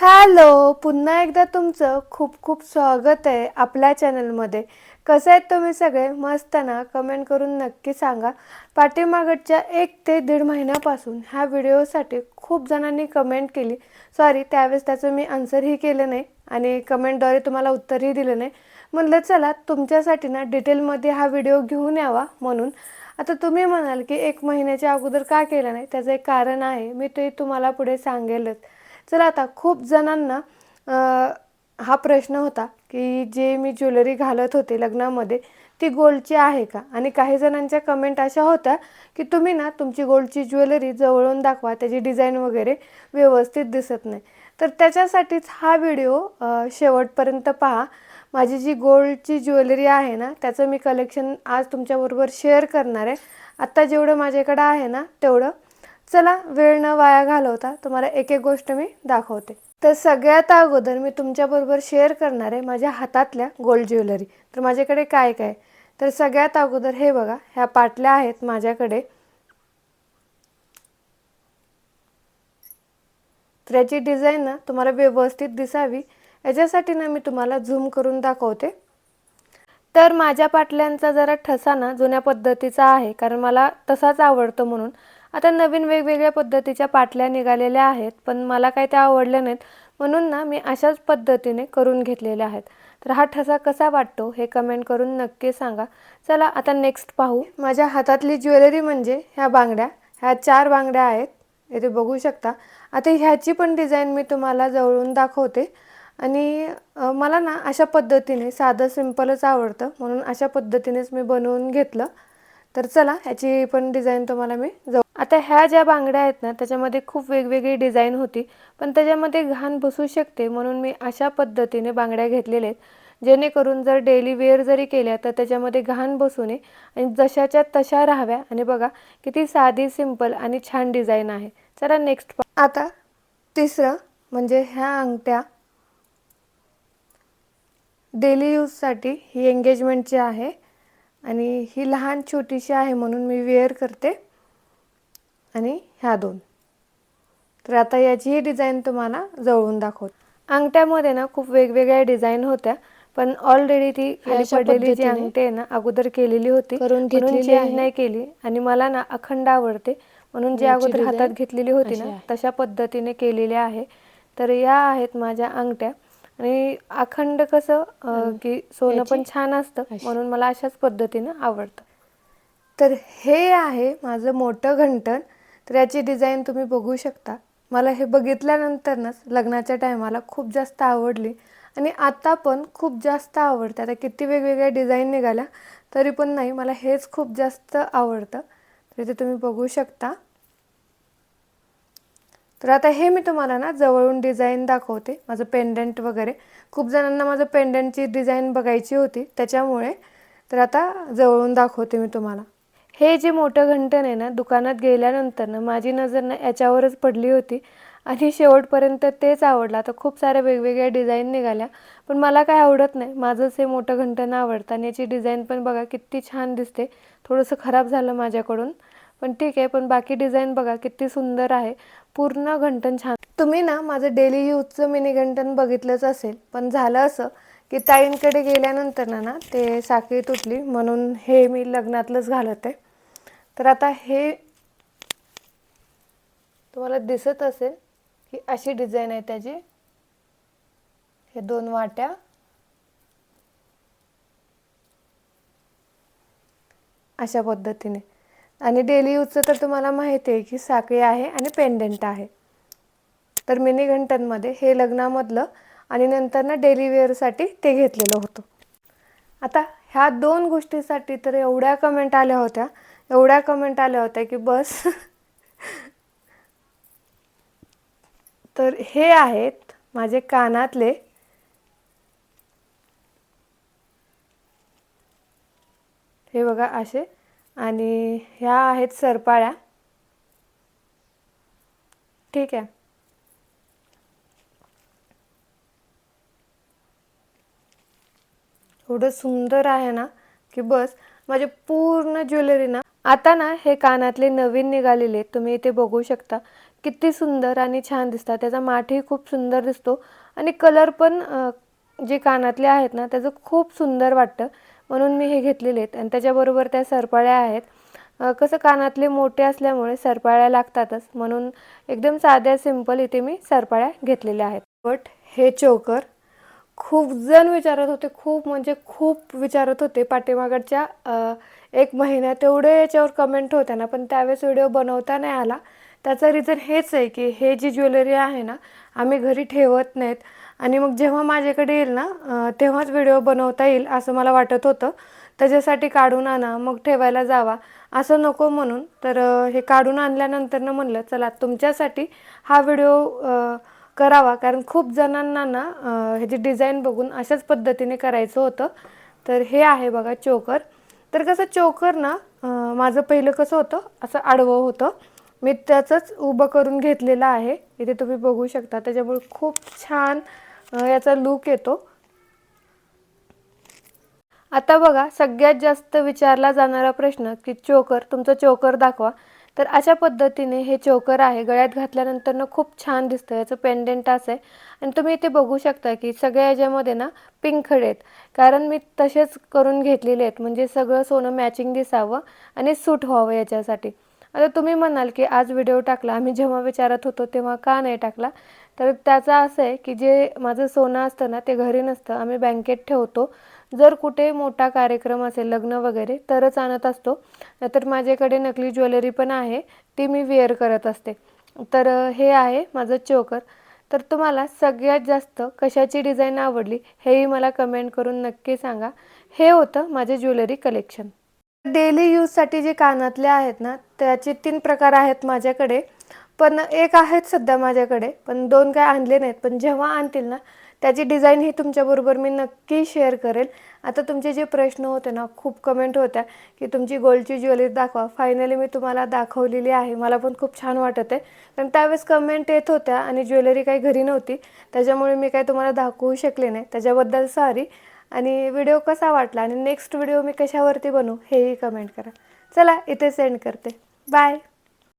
Hello पुन्हा एकदा तुमचं खूप खूप स्वागत आहे आपल्या चॅनलमध्ये. कसं आहेत तुम्ही सगळे? मस्त ना? कमेंट करून नक्की सांगा. पाठीमागच्या एक ते दीड महिन्यापासून ह्या व्हिडिओसाठी खूप जणांनी कमेंट केली. सॉरी त्यावेळेस त्याचं मी आन्सरही केलं नाही आणि कमेंटद्वारे तुम्हाला उत्तरही दिलं नाही. म्हणलं चला तुमच्यासाठी ना डिटेलमध्ये हा व्हिडिओ घेऊन यावा म्हणून. आता तुम्ही म्हणाल की एक महिन्याच्या अगोदर का केलं नाही? त्याचं एक कारण आहे. मी ते तुम्हाला पुढे सांगेलच. चला आता खूप जणांना हा प्रश्न होता की जे मी ज्वेलरी घालत होते लग्नामध्ये ती गोल्डची आहे का? आणि काही जणांच्या कमेंट अशा होत्या की तुम्ही ना तुमची गोल्डची ज्वेलरी जवळून दाखवा त्याची डिझाईन वगैरे व्यवस्थित दिसत नाही. तर त्याच्यासाठीच हा व्हिडिओ शेवटपर्यंत पहा. माझी जी गोल्डची ज्वेलरी आहे ना त्याचं मी कलेक्शन आज तुमच्याबरोबर शेअर करणार आहे. आत्ता जेवढं माझ्याकडं आहे ना तेवढं चला वेळ न वाया घालवता तुम्हाला एक एक गोष्ट मी दाखवते. तर सगळ्यात अगोदर मी तुमच्याबरोबर शेअर करणार आहे माझ्या हातातल्या गोल्ड ज्वेलरी तर माझ्याकडे काय काय? तर सगळ्यात अगोदर हे बघा ह्या पाटल्या आहेत माझ्याकडे. तर याची डिझाईन ना तुम्हाला व्यवस्थित दिसावी. याच्यासाठी ना मी तुम्हाला झूम करून दाखवते. तर माझ्या पाटल्यांचा जरा ठसा ना जुन्या पद्धतीचा आहे कारण मला तसाच आवडतो म्हणून. आता नवीन वेगवेगळ्या पद्धतीच्या पाटल्या निघालेल्या आहेत पण मला काही त्या आवडल्या नाहीत. म्हणून ना मी अशाच पद्धतीने करून घेतलेल्या आहेत. तर हा ठसा कसा वाटतो हे कमेंट करून नक्की सांगा. चला आता नेक्स्ट पाहू. माझ्या हातातली ज्वेलरी म्हणजे ह्या बांगड्या. ह्या चार बांगड्या आहेत. इथे बघू शकता. आता ह्याची पण डिझाईन मी तुम्हाला जवळून दाखवते. आणि मला ना अशा पद्धतीने साधं सिंपलच आवडतं. म्हणून अशा पद्धतीनेच मी बनवून घेतलं. तर चला ह्याची पण डिझाईन तुम्हाला मी जाऊ आता ह्या ज्या बांगड्या आहेत ना त्याच्यामध्ये खूप वेगवेगळी डिझाईन होती पण त्याच्यामध्ये घाण बसू शकते म्हणून मी अशा पद्धतीने बांगड्या घेतलेल्या आहेत. जेणेकरून जर डेली वेअर जरी केल्या तर त्याच्यामध्ये घाण बसू नये. आणि जशाच्या तशा राहाव्या. आणि बघा किती साधी सिंपल आणि छान डिझाईन आहे. चला नेक्स्ट आता तिसरं म्हणजे ह्या अंगठ्या. डेली यूजसाठी ही एंगेजमेंटची आहे आणि ही लहान छोटीशी आहे म्हणून मी वेअर करते. आणि ह्या दोन. तर आता याचीही डिझाईन तुम्हाला जवळून दाखवते. अंगठ्यामध्ये ना खूप वेगवेगळ्या डिझाईन होत्या पण ऑलरेडी ती खाली पडलेली जी अंगठी आहे ना अगोदर केलेली होती करून घेतलेली. नाही केली. आणि मला ना अखंड आवडते म्हणून जी अगोदर हातात घेतलेली होती ना. तशा पद्धतीने केलेल्या आहे. तर या आहेत माझ्या अंगठ्या. आणि अखंड कसं की सोनं पण छान असतं. म्हणून मला अशाच पद्धतीनं आवडतं. तर हे आहे माझं मोठं घंटण. तर याची डिझाईन तुम्ही बघू शकता. मला हे बघितल्यानंतरच लग्नाच्या टायमाला खूप जास्त आवडली. आणि आता पण खूप जास्त आवडते. आता किती वेगवेगळ्या डिझाईन निघाल्या तरी पण नाही मला हेच खूप जास्त आवडतं. तर इथे तुम्ही बघू शकता. तर आता हे मी तुम्हाला ना जवळून डिझाईन दाखवते माझं पेंडंट वगैरे. खूप जणांना माझं पेंडंटची डिझाईन बघायची होती त्याच्यामुळे. तर आता जवळून दाखवते मी तुम्हाला. हे जे मोठं घंटण आहे ना दुकानात गेल्यानंतर ना माझी नजर ना याच्यावरच पडली होती. आणि शेवटपर्यंत तेच आवडलं. आता खूप साऱ्या वेगवेगळ्या डिझाईन निघाल्या पण मला काय आवडत नाही. माझंच हे मोठं घंटण आवडतं. आणि याची डिझाईन पण बघा किती छान दिसते. थोडंसं खराब झालं माझ्याकडून. पण ठीक आहे पण बाकी डिझाईन बघा किती सुंदर आहे. पूर्ण घंटन छान. तुम्ही ना माझं डेली यूजचं मिनी घंटण बघितलंच असेल. पण झालं असं की ताईंकडे गेल्यानंतर ना ना ते साखळी तुटली. म्हणून हे मी लग्नातलंच घालत. आहे तर आता हे तुम्हाला दिसत असेल की अशी डिझाईन आहे त्याची. हे दोन वाट्या. अशा पद्धतीने. आणि डेली यूजचं तर तुम्हाला माहिती आहे की साखळी आहे आणि पेंडंट आहे. तर मिनी घंटांमध्ये हे लग्नामधलं आणि नंतर ना डेली वेअरसाठी ते घेतलेलं होतं. आता ह्या दोन गोष्टीसाठी तर एवढ्या कमेंट आल्या होत्या. एवढ्या कमेंट आल्या होत्या की बस. तर हे आहेत माझे कानातले. हे बघा असे. आणि ह्या आहेत सरपाळ्या. ठीक आहे. एवढं सुंदर आहे ना की बस. माझे पूर्ण ज्वेलरी ना. आता ना हे कानातले नवीन निघालेले आहेत. तुम्ही इथे बघू शकता. किती सुंदर आणि छान दिसतात. त्याचा माठही खूप सुंदर दिसतो. आणि कलर पण जे कानातले आहेत ना त्याचं खूप सुंदर वाटतं. म्हणून मी हे घेतलेले आहेत. आणि त्याच्याबरोबर त्या सरपाळ्या आहेत. कसं कानातले मोठे असल्यामुळे सरपाळ्या लागतातच. म्हणून एकदम साध्या सिंपल इथे मी सरपाळ्या घेतलेल्या आहेत. बट हे चोकर खूप जण विचारत होते खूप म्हणजे खूप विचारत होते पाठीमागच्या एक महिन्यात तेवढे याच्यावर कमेंट होत्या ना पण त्यावेळेस व्हिडिओ बनवता नाही आला. त्याचं रिझन हेच आहे की हे जी ज्वेलरी आहे ना आम्ही घरी ठेवत नाहीत. आणि मग जेव्हा माझ्याकडे येईल ना तेव्हाच व्हिडिओ बनवता येईल असं मला वाटत होतं. त्याच्यासाठी काढून आणा मग ठेवायला जावा. असं नको म्हणून तर हे काढून आणल्यानंतर ना म्हणलं चला तुमच्यासाठी हा व्हिडिओ करावा. कारण खूप जणांना ना ह्याची डिझाईन बघून अशाच पद्धतीने करायचं होतं. तर हे आहे बघा चोकर. तर कसं चोकर ना माझं पहिलं कसं होतं असं आडवं होतं. मी त्याचंच उभं करून घेतलेलं आहे. इथे तुम्ही बघू शकता. त्याच्यामुळे खूप छान याचा लूक येतो. आता बघा सगळ्यात जास्त विचारला जाणारा प्रश्न की चोकर तुमचं चोकर दाखवा. तर अशा पद्धतीने हे चोकर आहे. गळ्यात घातल्यानंतर ना खूप छान दिसतं. याचं पेंडेंट असं आहे. आणि तुम्ही इथे बघू शकता की सगळ्या याच्यामध्ये ना पिंक खडे आहेत. कारण मी तसेच करून घेतलेले आहेत. म्हणजे सगळं सोनं मॅचिंग दिसावं आणि सूट व्हावं याच्यासाठी. आता तुम्ही म्हणाल की आज व्हिडिओ टाकला. आम्ही जेव्हा विचारत होतो तेव्हा का नाही टाकला? तर त्याचं असं आहे की जे माझं सोनं असतं ना ते घरी नसतं. आम्ही बँकेत ठेवतो. जर कुठे मोठा कार्यक्रम असेल लग्न वगैरे तरच आणत असतो. नाहीतर माझ्याकडे नकली ज्वेलरी पण आहे ती मी वेअर करत असते. तर हे आहे माझं चोकर. तर तुम्हाला सगळ्यात जास्त कशाची डिझाईन आवडली हेही मला कमेंट करून नक्की सांगा. हे होतं माझे ज्वेलरी कलेक्शन. डेली यूजसाठी जे कानातले आहेत ना त्याचे तीन प्रकार आहेत माझ्याकडे. पण एक आहेत सध्या माझ्याकडे पण दोन काय आणले नाहीत. पण जेव्हा आणतील ना त्याची डिझाईन ही तुमच्याबरोबर मी नक्की शेअर करेल. आता तुमचे जे प्रश्न होते ना खूप कमेंट होत्या की तुमची गोल्डची ज्वेलरी दाखवा. फायनली मी तुम्हाला दाखवलेली आहे. मला पण खूप छान वाटत आहे. कारण त्यावेळेस कमेंट येत होत्या आणि ज्वेलरी काही घरी नव्हती. त्याच्यामुळे मी काही तुम्हाला दाखवू शकले नाही. त्याच्याबद्दल सॉरी आणि व्हिडिओ कसा वाटला? आणि नेक्स्ट व्हिडिओ मी कशावरती बनवू हेही कमेंट करा. चला इथे सेंड करते. बाय